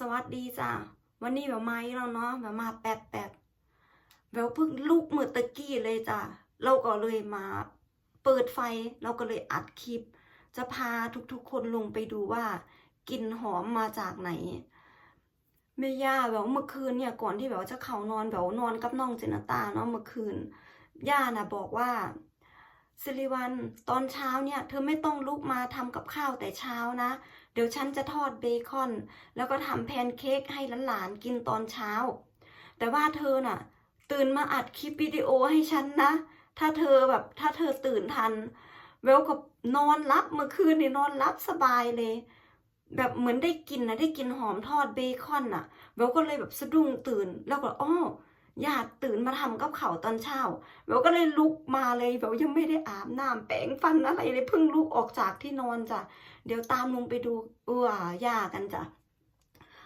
สวัสดีจ้ะวันนี้แบบมาอีกแล้วเนาะแบบมาแป๊บแป๊บแบบเพิ่งลุกมือตะกี้เลยจ้ะเราก็เลยมาเปิดไฟเราก็เลยอัดคลิป จะพาทุกๆคนลงไปดูว่ากลิ่นหอมมาจากไหนแม่ย่าแบบเมื่อคืนเนี่ยก่อนที่แบบว่าจะเข้านอนแบบนอนกับน้องเจนตาเนาะเมื่อคืนย่านะบอกว่า สิริวัลตอนเช้าเนี่ย เธอไม่ต้องลุกมาทำกับข้าวแต่เช้านะ เดี๋ยวฉันจะทอดเบคอน แล้วก็ทำแพนเค้กให้หลานๆกินตอนเช้า แต่ว่าเธอน่ะ ตื่นมาอัดคลิปวิดีโอให้ฉันนะ ถ้าเธอแบบถ้าเธอตื่นทันเวลกับนอนรับเมื่อคืนนี่นอนรับสบายเลย แบบเหมือนได้กินนะได้กินหอมทอดเบคอนน่ะเวลก็เลยแบบสะดุ้งตื่นแล้วก็อ้อ ญาติตื่นมาทำกับเขาตอนเช้าเวลก็เลยลุกมาเลยแบบยังไม่ได้อาบน้ำแปรงฟันอะไรเลยเพิ่งลุกออกจากที่นอนจ้ะเดี๋ยวตามลงไปดูเออย่ากันจ้ะ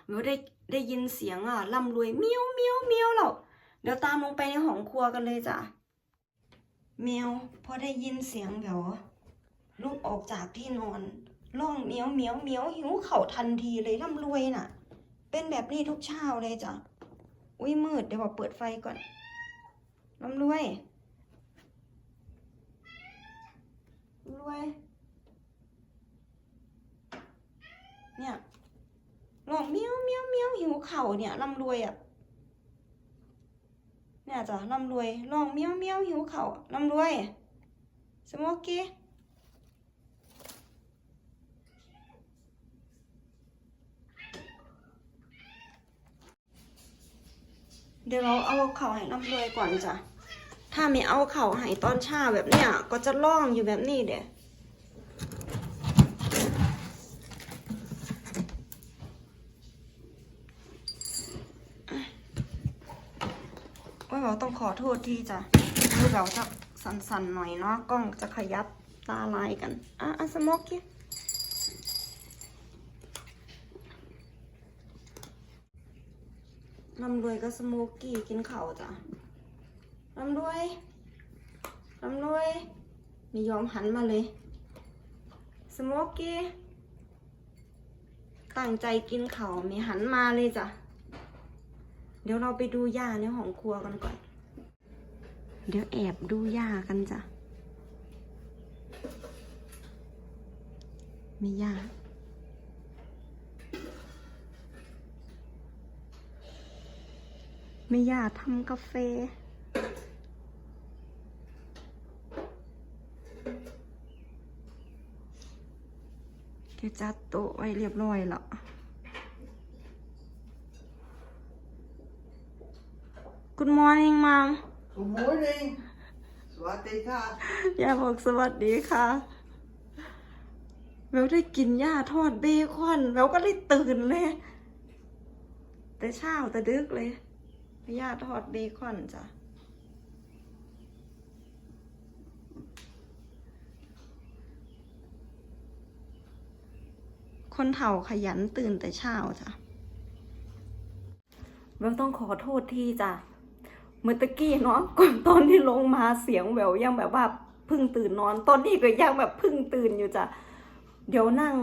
เวลได้ได้ยินเสียงอะร่ำรวยเมียวเมียวเมียวแล้วเดี๋ยวตามลงไปในห้องครัวกันเลยจ้ะเมียวพอได้ยินเสียงแบบลุกออกจากที่นอนร้องเมียวเมียวเมียวหิวเข่าทันทีเลยร่ำรวยน่ะ เป็นแบบนี้ทุกเช้าเลยจ้ะ อุ้ยมืด เดี๋ยวบอกเปิดไฟก่อนร่ำรวยรวย เนี่ยร้องเมี้ยวเมี้ยวเมี้ยวหิวเข่าเนี่ยร่ำรวยอะเนี่ยจ้ะร่ำรวยร้องเมี้ยวเมี้ยวหิวเข่าวร่ำรวยสโมกกี้ เดี๋ยวเราเอาเข่าให้ร่ำรวยก่อนจ้ะ ถ้าไม่เอาเข่าให้ตอนเช้าแบบเนี้ยก็จะร้องอยู่แบบนี้เด้ว่าเราต้องขอโทษที่จะมือเราจะสั่นๆหน่อยเนาะกล้องจะขยับตาลายกัน อะอะสโมกกี้ ลำรวยก็สโมกกี้กินเข่าจ้ะลำรวยลำรวยไม่ยอมหันมาเลย สโมกกี้ตั้งใจกินเข่าไม่หันมาเลยจ้ะ เดี๋ยวเราไปดูย่าในห้องครัวกันก่อน เดี๋ยวแอบดูย่ากันจ้ะ มีย่า มีย่าทำกาแฟ แกจัดโต๊ะไว้เรียบร้อยแล้ว Good morning mom Good morning สวัสดีค่ะย่าบอกสวัสดีค่ะแววได้กินหญ้าทอดเบคอนแววก็เลยตื่นเลย แต่เช้าแต่ดึกเลยห ญ้าทอดเบคอนจ้ะคนเฒ่าขยันตื่นแต่เช้าจ้ะแววต้องขอโทษทีจ้ะเมื่อตะกี้เนาะก่อนตอนที่ลงมาเสียงแหววยังแบบว่าเพิ่งตื่นนอน ตอนนี้ก็ยังแบบเพิ่งตื่นอยู่จ้ะเดี๋ยวนั่ง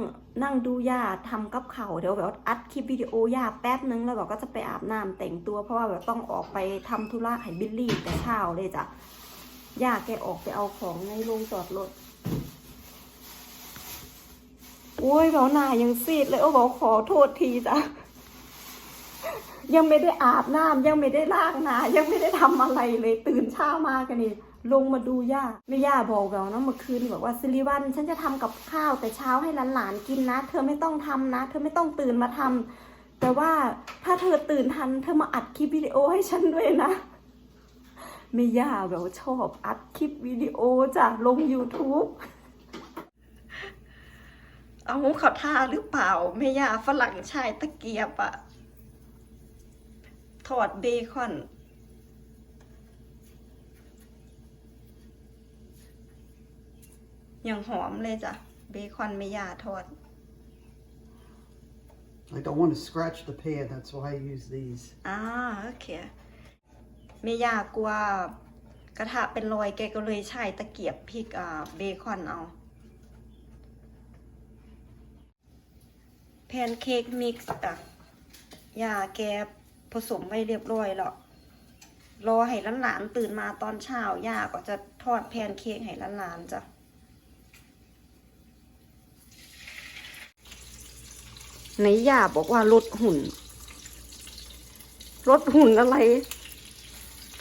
นั่งดูย่าทำกับเขาเดี๋ยวแบบอัดคลิปวิดีโอย่าแป๊บนึงแล้วแบบก็จะไปอาบน้ำแต่งตัว เพราะว่าแบบต้องออกไปทำธุระให้บิลลี่แต่เช้าเลยจ้ะย่าแกออกไปเอาของในโรงจอดรถโอ้ยเบาหน้ายังซีดเลยโอ้บอกขอโทษทีจ้ะยังไม่ได้อาบน้ำยังไม่ได้ล้างหน้ายังไม่ได้ทำอะไรเลยตื่นเช้ามากันนี่ ลงมาดูย่าแม่ย่าบอกเราเนาะเมื่อคืนบอกว่าสิริวัลฉันจะทำกับข้าวแต่เช้าให้หลานๆกินนะ เธอไม่ต้องทำนะ เธอไม่ต้องตื่นมาทำแต่ว่าถ้าเธอตื่นทัน เธอมาอัดคลิปวิดีโอให้ฉันด้วยนะแม่ย่าแบบชอบอัดคลิปวิดีโอจ้ะลง YouTube เอาเขาท่าหรือเปล่าแม่ย่าฝรั่งชายตะเกียบอะทอดเบคอน อย่างหอมเลยจ้ะเบคอนไม่ยาทอด I don't want to scratch the pan that's why I use these อ่าโอเคไม่ยากลัวกระทะเป็นรอยแกก็เลยใช้ตะเกียบพริกอ่าเบคอนเอา แพนเค้กมิกซ์อะยาแกผสมไว้เรียบร้อยแล้วรอให้หลานๆตื่นมาตอนเช้าย่าก็จะทอดแพนเค้กให้หลานๆจ้ะ ในย่าบอกว่าลดหุ่น ลดหุ่นอะไร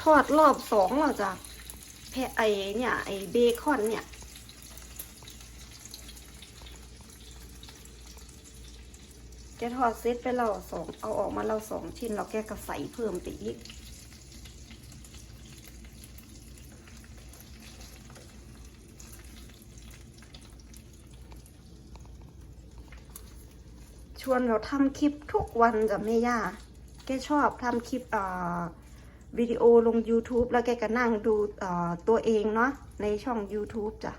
ทอดรอบสองแล้วจ้ะแพะไอเนี่ย ไอเบคอนเนี่ย แกทอดเซตไปเราสอง เอาออกมาเราสองชิ้นเราแกก็ใส่เพิ่มไปอีก วนเราทำคลิปทุกวันจ้ะแม่ย่า แกชอบทำคลิปวิดีโอลง YouTube แล้วแกก็นั่งดูตัวเองเนาะในช่อง YouTube จ้ะ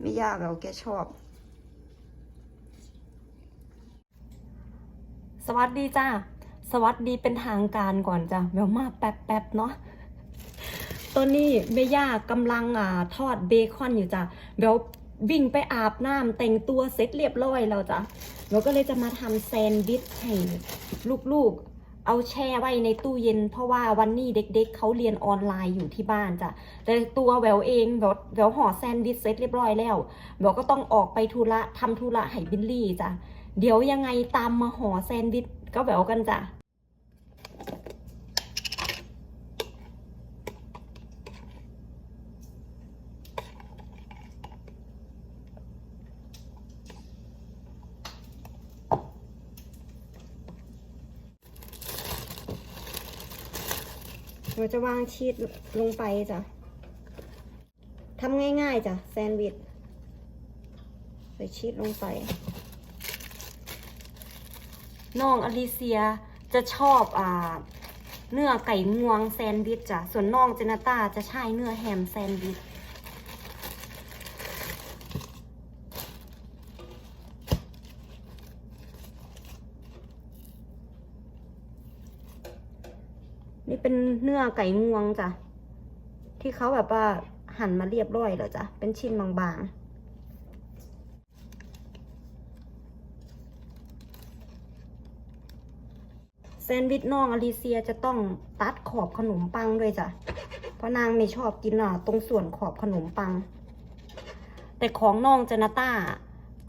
แม่ย่าเราแกชอบ สวัสดีจ้าสวัสดีเป็นทางการก่อนจ้ะเดี๋ยวมาแป๊บๆเนาะตอนนี้เมย่ากำลังอ่าทอดเบคอนอยู่จ้ะเดี๋ยววิ่งไปอาบน้ำแต่งตัวเสร็จเรียบร้อยแล้วจ้ะ เราก็เลยจะมาทำแซนด์วิชให้ลูกๆ เอาแช่ไว้ในตู้เย็น เพราะว่าวันนี้เด็กๆเเขาเรียนออนไลน์อยู่ที่บ้านจ้ะแต่ตัวแหววเองแหววแหววห่อแซนด์วิชเสร็จเรียบร้อยแล้วแหววก็ต้องออกไปธุระทำธุระให้บิลลี่จ้ะเดี๋ยวยังไงตามมาห่อแซนด์วิชก็แหววกันจ้ะ เราจะวางชีสลงไปจ้ะทำง่ายๆจ้ะแซนด์วิชใส่ชีสลงไปน้องอลิเซียจะชอบอ่า เนื้อไก่งวงแซนด์วิชจ้ะส่วนน้องเจนาต้าจะใช้เนื้อแฮมแซนด์วิช เป็นเนื้อไก่งวงจ้ะ ที่เขาแบบว่าหั่นมาเรียบร้อยแล้วจ้ะ เป็นชิ้นบางๆแซนด์วิชน้องอลิเซียจะต้องตัดขอบขนมปังด้วยจ้ะ เพราะนางไม่ชอบกินอะ ตรงส่วนขอบขนมปัง แต่ของน้องจนาต้า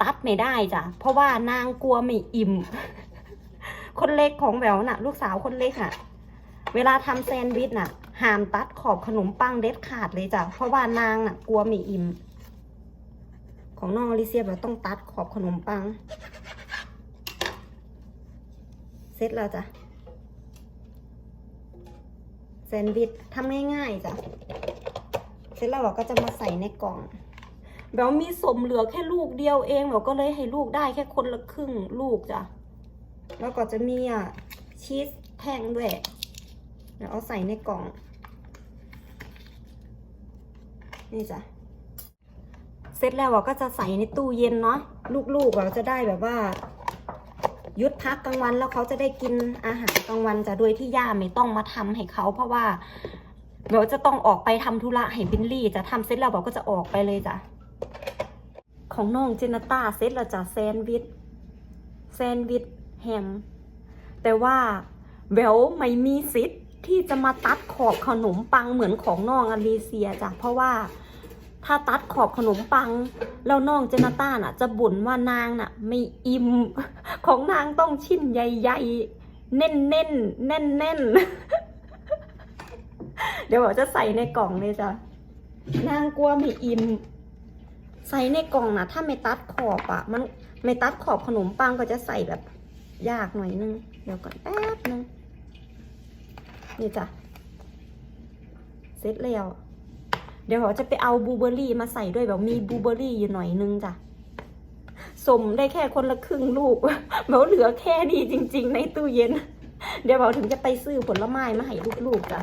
ตัดไม่ได้จ้ะ เพราะว่านางกลัวไม่อิ่ม คนเล็กของแววน่ะ ลูกสาวคนเล็กอะ เวลาทำแซนด์วิชน่ะห้ามตัดขอบขนมปังเด็ดขาดเลยจ้ะ เพราะว่านางน่ะกลัวไม่อิ่ม ของน้องอลิเซียเราต้องตัดขอบขนมปัง เสร็จแล้วจ้ะ แซนด์วิชทำง่ายๆจ้ะ เสร็จแล้วเราก็จะมาใส่ในกล่องแบบมีสมเหลือแค่ลูกเดียวเองเราก็เลยให้ลูกได้แค่คนละครึ่งลูกจ้ะ แล้วก็จะมีอะชีสแท่งด้วย เดี๋ยวเอาใส่ในกล่อง นี่จ้ะ เสร็จแล้วก็จะใส่ในตู้เย็นเนาะ ลูกๆเราจะได้แบบว่ายุดพักกลางวันแล้วเขาจะได้กินอาหารกลางวันจ้ะโดยที่ย่าไม่ต้องมาทำให้เขา เพราะว่าเราจะต้องออกไปทำธุระให้บิลลี่จะทำเสร็จแล้วเราก็จะออกไปเลยจ้ะ ของน้องเจนต้าเสร็จแล้วจ้ะแซนด์วิชแซนด์วิชแฮมแต่ว่าแววไม่มีสิทธิ์ ที่จะมาตัดขอบขนมปังเหมือนของน้องอลีเซียจ้ะเพราะว่าถ้าตัดขอบขนมปัง แล้วน้องเจนาต้าน่ะ จะบ่นว่านางน่ะ ไม่อิ่มของนางต้องชิ้นใหญ่ๆแน่นๆ แน่นๆ เดี๋ยวบอกจะใส่ในกล่องเลยจ้ะนางกลัวไม่อิ่มใส่ในกล่องนะถ้าไม่ตัดขอบอะมันไม่ตัดขอบขนมปังก็จะใส่แบบยากหน่อยนึง เดี๋ยวก่อนแป๊บนึง นี่จ้ะ เสร็จแล้ว เดี๋ยวเราจะไปเอาบลูเบอร์รี่มาใส่ด้วยแบบมีบลูเบอร์รี่อยู่หน่อยนึงจ้ะ สมได้แค่คนละครึ่งลูกแบบเหลือแค่นี้จริง ๆ ในตู้เย็น เดี๋ยวเราถึงจะไปซื้อผลไม้มาให้ลูกๆจ้ะ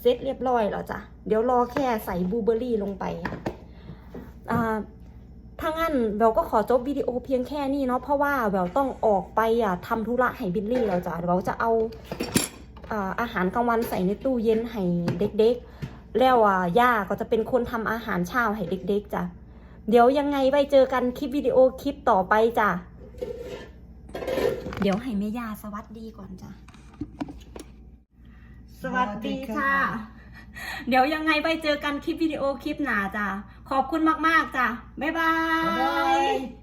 เสร็จเรียบร้อยแล้วจ้ะ เดี๋ยวรอแค่ใส่บลูเบอร์รี่ลงไป อ่า ถ้างั้นแววก็ขอจบวิดีโอเพียงแค่นี้เนาะเพราะว่าแวลต้องออกไปอะทำธุระให้บิลลี่แล้วจ้ะแวลจะเอาอาหารกลางวันใส่ในตู้เย็นให้เด็กๆ แล้วอะย่าก็จะเป็นคนทำอาหารเช้าให้เด็ก ๆจ้ะเดี๋ยวยังไงไปเจอกันคลิปวิดีโอคลิปต่อไปจ้ะเดี๋ยวให้แม่ย่าสวัสดีก่อนจ้ะสวัสดีค่ะ เดี๋ยวยังไงไปเจอกันคลิปวิดีโอคลิปหนาจ้ะ ขอบคุณมากๆจ้ะบ๊ายบาย